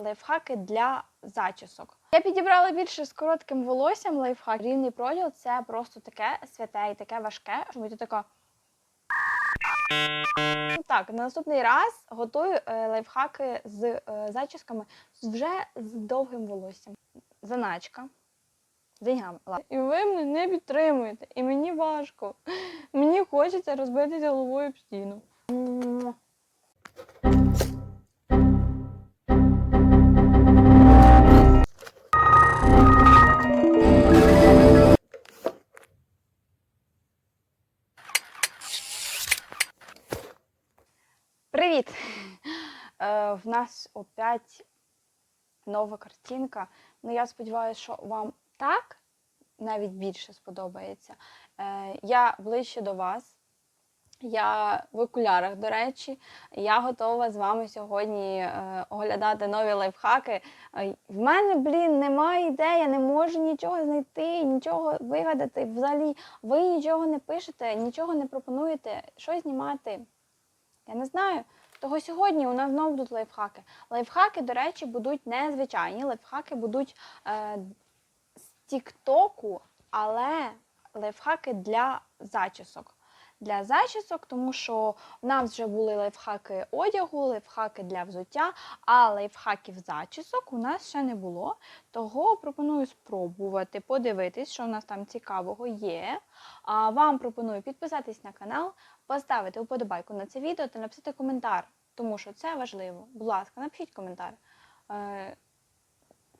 Лайфхаки для зачісок. Я підібрала більше з коротким волоссям лайфхак. Рівний проділ це просто таке святе і таке важке, що ти така. Так, на наступний раз готую е, лайфхаки з е, зачісками вже з довгим волоссям. Заначка. З деньгами. І ви мене не підтримуєте. І мені важко. Мені хочеться розбитися головою об стіну. Привіт! Е, в нас опять нова картинка. Ну, я сподіваюся, що вам так навіть більше сподобається. Е, я ближче до вас. Я в окулярах, до речі, я готова з вами сьогодні е, оглядати нові лайфхаки. Е, в мене, блін, немає ідей, я не можу нічого знайти, нічого вигадати. Взагалі, ви нічого не пишете, нічого не пропонуєте, що знімати. Я не знаю. Того сьогодні у нас знову будуть лайфхаки. Лайфхаки, до речі, будуть незвичайні. Лайфхаки будуть е, з Тіктоку, але лайфхаки для зачісок. Для зачісок, тому що в нас вже були лайфхаки одягу, лайфхаки для взуття, а лайфхаків зачісок у нас ще не було. Того пропоную спробувати подивитись, що в нас там цікавого є. А вам пропоную підписатись на канал, поставити вподобайку на це відео та написати коментар, тому що це важливо. Будь ласка, напишіть коментар. Е,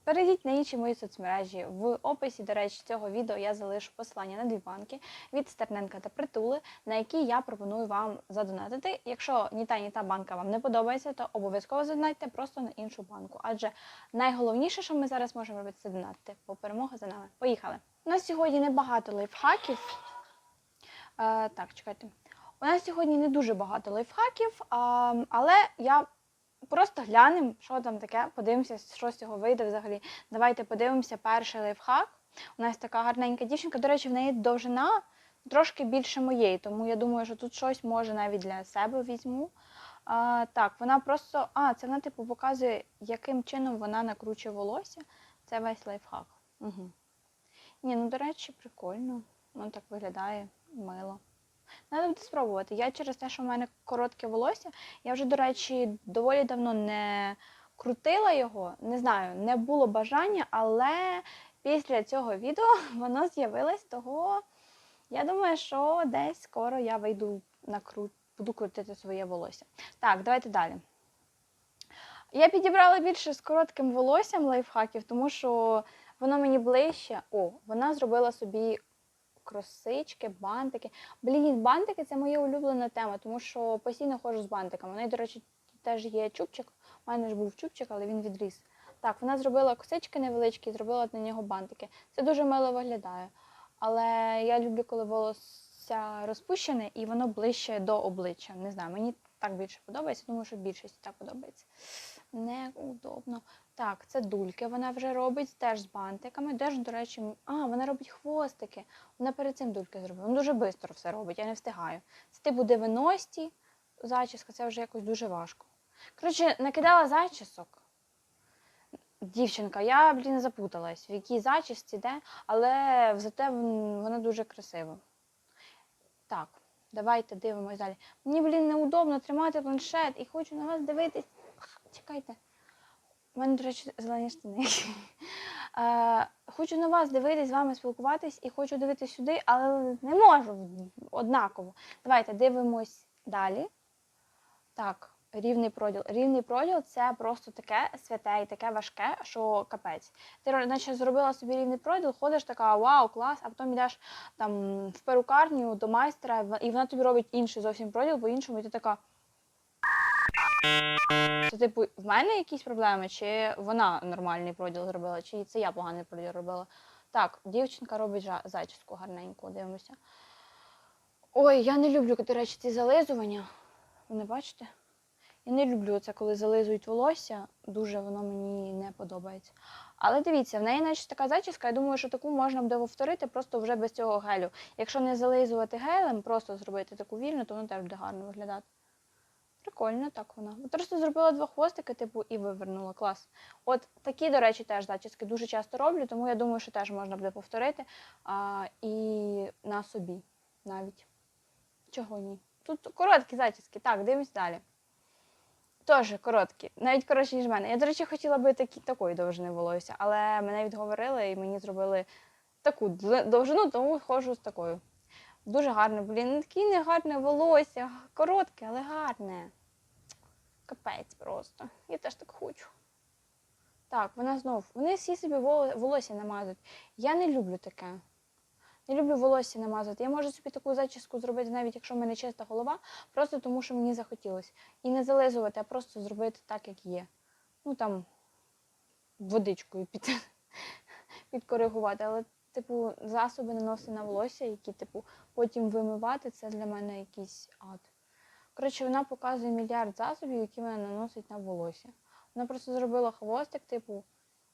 Перейдіть на інші мої соцмережі. В описі, до речі, цього відео я залишу посилання на дві банки від Стерненка та Притули, на які я пропоную вам задонатити. Якщо ні та, ні та банка вам не подобається, то обов'язково задонатьте просто на іншу банку. Адже найголовніше, що ми зараз можемо робити, це донатити, бо перемога за нами. Поїхали! У нас сьогодні небагато лайфхаків. Е, так, чекайте. У нас сьогодні не дуже багато лайфхаків, але я просто глянемо, що там таке, подивимося, що з цього вийде взагалі. Давайте подивимося перший лайфхак. У нас така гарненька дівчинка. До речі, в неї довжина трошки більше моєї, тому я думаю, що тут щось може навіть для себе візьму. А, так, вона просто. А, це вона, типу, показує, яким чином вона накручує волосся. Це весь лайфхак. Угу. Ні, ну до речі, прикольно. Воно так виглядає мило. Треба буде спробувати. Я через те, що в мене коротке волосся, я вже, до речі, доволі давно не крутила його. Не знаю, не було бажання, але після цього відео воно з'явилось, того я думаю, що десь скоро я вийду на кру... буду крутити своє волосся. Так, давайте далі. Я підібрала більше з коротким волоссям лайфхаків, тому що воно мені ближче. О, вона зробила собі кросички, бантики. Блін, бантики це моя улюблена тема, тому що постійно ходжу з бантиками. У до речі, теж є чубчик. У мене ж був чубчик, але він відріс. Так, вона зробила косички невеличкі, зробила на нього бантики. Це дуже мило виглядає. Але я люблю, коли волосся розпущене і воно ближче до обличчя. Не знаю, мені так більше подобається, тому що більшості так подобається. Неудобно. Так, це дульки вона вже робить, теж з бантиками. Теж, до речі, а, вона робить хвостики. Вона перед цим дульки зробила. Вона дуже швидко все робить, я не встигаю. Це типу 90 зачіска, це вже якось дуже важко. Коротше, накидала зачісок. Дівчинка, я, блін, запуталась, в якій зачісці де, але зате вона дуже красива. Так, давайте дивимось далі. Мені, блін, неудобно тримати планшет і хочу на вас дивитись. Чекайте. У мене, до речі, зелені штани. Хочу на вас дивитись, з вами спілкуватись і хочу дивитись сюди, але не можу однаково. Давайте дивимось далі. Так, рівний проділ. Рівний проділ це просто таке святе і таке важке, що капець. Ти наче зробила собі рівний проділ, ходиш така, вау, клас, а потім йдеш там в перукарню до майстра, і вона тобі робить інший зовсім проділ, по-іншому, і ти така. Це, типу, в мене якісь проблеми, чи вона нормальний проділ зробила, чи це я поганий проділ робила. Так, дівчинка робить зачіску гарненьку, дивимося. Ой, я не люблю, до речі, ці зализування. Ви не бачите? Я не люблю це, коли зализують волосся. Дуже воно мені не подобається. Але дивіться, в неї наче така зачіска, я думаю, що таку можна буде повторити просто вже без цього гелю. Якщо не зализувати гелем, просто зробити таку вільну, то воно теж буде гарно виглядати. Прикольно так вона. От Просто зробила два хвостики, типу, і вивернула. Клас. От такі, до речі, теж зачіски дуже часто роблю, тому я думаю, що теж можна буде повторити. А, і на собі навіть. Чого ні? Тут короткі зачіски. Так, дивимось далі. Теж короткі, навіть коротші, ніж в мене. Я, до речі, хотіла би такі, такої довжини волосся, але мене відговорили і мені зробили таку довжину, тому ходжу з такою. Дуже гарне, блін, ну таке не гарне волосся, коротке, але гарне. Капець просто. Я теж так хочу. Так, вона знов. Вони всі собі волосся намазують. Я не люблю таке. Не люблю волосся намазувати. Я можу собі таку зачіску зробити, навіть якщо в мене чиста голова, просто тому що мені захотілося. І не зализувати, а просто зробити так, як є. Ну там водичкою під, підкоригувати. Але, типу, засоби наносити на волосся, які, типу, потім вимивати, це для мене якийсь ад. Коротше, вона показує мільярд засобів, які вона наносить на волосся. Вона просто зробила хвостик, типу,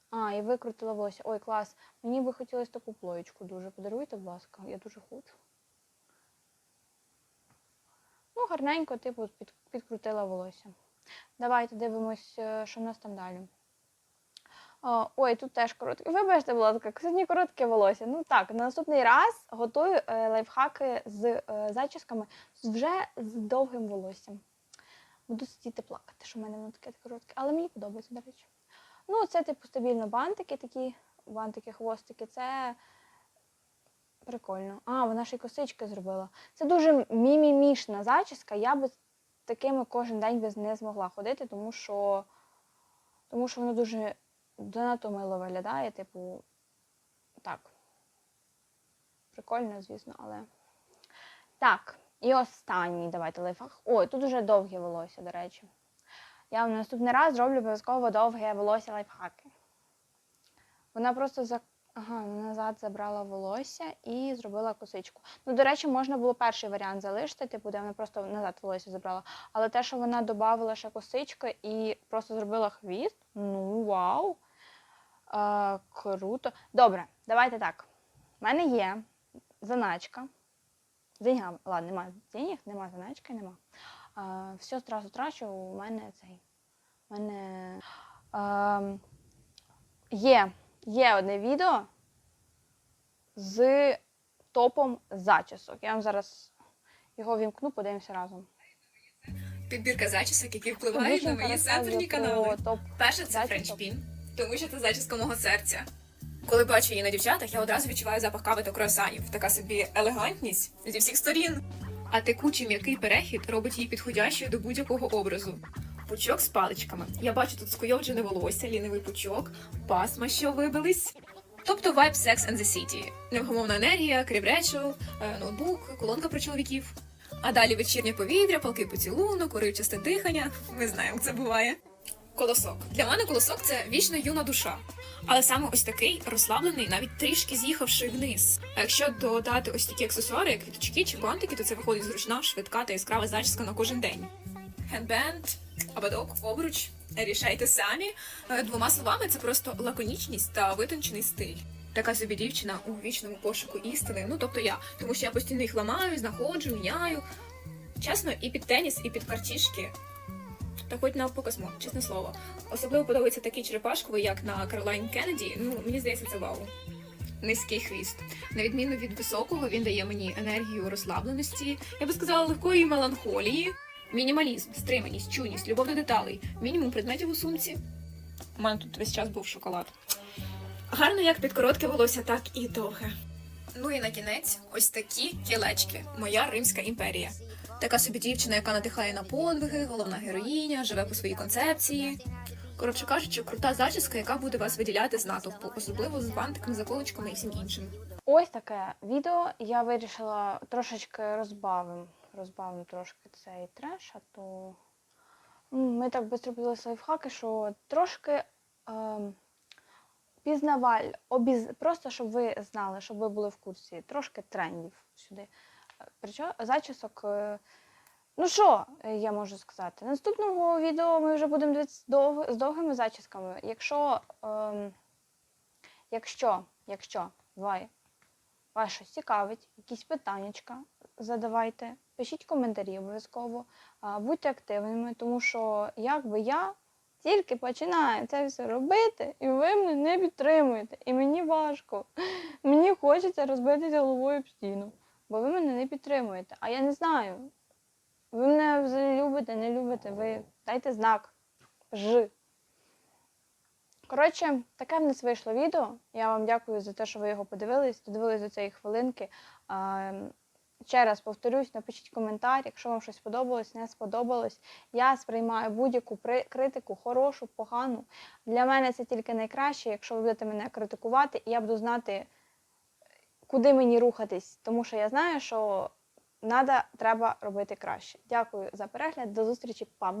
а, і викрутила волосся. Ой, клас. Мені би хотілося таку плоєчку дуже. Подаруйте, будь ласка, я дуже хочу. Ну, гарненько, типу, під, підкрутила волосся. Давайте дивимось, е, що в нас там далі. Ой, тут теж коротке. Вибачте, будь ласка, сьогодні коротке волосся. Ну так, на наступний раз готую е, лайфхаки з е, зачісками вже з довгим волоссям. Буду сидіти плакати, що в мене воно таке коротке. Але мені подобається, до речі. Ну, це типу стабільно бантики, такі бантики, хвостики. Це прикольно. А, вона ще й косички зробила. Це дуже мімімішна зачіска. Я би такими кожен день без не змогла ходити, тому що, тому що воно дуже занадто мило виглядає, типу, так. Прикольно, звісно, але. Так, і останній давайте лайфхак. Ой, тут уже довге волосся, до речі. Я вам наступний раз зроблю обов'язково довге волосся лайфхаки. Вона просто за... ага, назад забрала волосся і зробила косичку. Ну, до речі, можна було перший варіант залишити, типу, де вона просто назад волосся забрала. Але те, що вона додавала ще косички і просто зробила хвіст, ну вау! Е, круто. Добре, давайте так. У мене є заначка. Деньгами. Ладно, немає денег, немає заначки, нема. А, все одразу трачу, у мене цей. У мене ем, є, є одне відео з топом зачісок. Я вам зараз його вімкну, подивимося разом. Підбірка зачісок, які впливають на мої сенсорні канали. топ. Перше це зачісок. френчпін, тому що це зачіска мого серця. Коли бачу її на дівчатах, я одразу відчуваю запах кави та круасанів. Така собі елегантність зі всіх сторін. А текучий м'який перехід робить її підходящою до будь-якого образу. Пучок з паличками. Я бачу тут скуйовджене волосся, лінивий пучок, пасма, що вибились. Тобто вайб Sex and the City. Невгомовна енергія, крівречо, е, ноутбук, колонка про чоловіків. А далі вечірнє повітря, палкий поцілунок, уривчасте дихання. Ми знаємо, як це буває. Колосок. Для мене колосок це вічно юна душа. Але саме ось такий розслаблений, навіть трішки з'їхавши вниз. А якщо додати ось такі аксесуари, як квіточки чи бантики, то це виходить зручна, швидка та яскрава зачіска на кожен день. Хендбенд, ободок, обруч. Рішайте самі. Е, Двома словами, це просто лаконічність та витончений стиль. Така собі дівчина у вічному пошуку істини. Ну тобто я, тому що я постійно їх ламаю, знаходжу, міняю. Чесно, і під теніс, і під картішки. Хоч на покосмо, чесне слово. Особливо подобається такий черепашковий, як на Каролайн Кеннеді. Ну, мені здається, це вау. Низький хвіст. На відміну від високого, він дає мені енергію розслабленості, я би сказала, легкої меланхолії, мінімалізм, стриманість, чуйність, любов до деталей, мінімум предметів у сумці. У мене тут весь час був шоколад. Гарно як під коротке волосся, так і довге. Ну і на кінець ось такі кілечки. Моя Римська імперія. Така собі дівчина, яка надихає на подвиги, головна героїня, живе по своїй концепції. Коротше кажучи, крута зачіска, яка буде вас виділяти з натовпу, особливо з бантиками, заколочками і всім іншим. Ось таке відео. Я вирішила трошечки розбавим, розбавим трошки цей треш, а то ми так швидко поділилися лайфхаки, що трошки ем, пізнаваль, обіз... просто щоб ви знали, щоб ви були в курсі, трошки трендів сюди. Причому зачісок. е, Ну що я можу сказати? Наступного відео ми вже будемо дивитися дов... з довгими зачісками. Якщо, ем, якщо, якщо, давай, вас щось цікавить, якісь питаннячка задавайте, пишіть коментарі обов'язково, будьте активними, тому що якби я тільки починаю це все робити, і ви мене не підтримуєте. І мені важко. Мені хочеться розбитися головою об стіну, бо ви мене не підтримуєте. А я не знаю. Ви мене взагалі любите, не любите, ви дайте знак. Ж. Коротше, таке в нас вийшло відео. Я вам дякую за те, що ви його подивились, додивились до цієї хвилинки. Ще раз повторюсь, напишіть коментар, якщо вам щось сподобалось, не сподобалось. Я сприймаю будь-яку критику, хорошу, погану. Для мене це тільки найкраще, якщо ви будете мене критикувати, і я буду знати, куди мені рухатись, тому що я знаю, що надо, треба робити краще. Дякую за перегляд. До зустрічі. Па!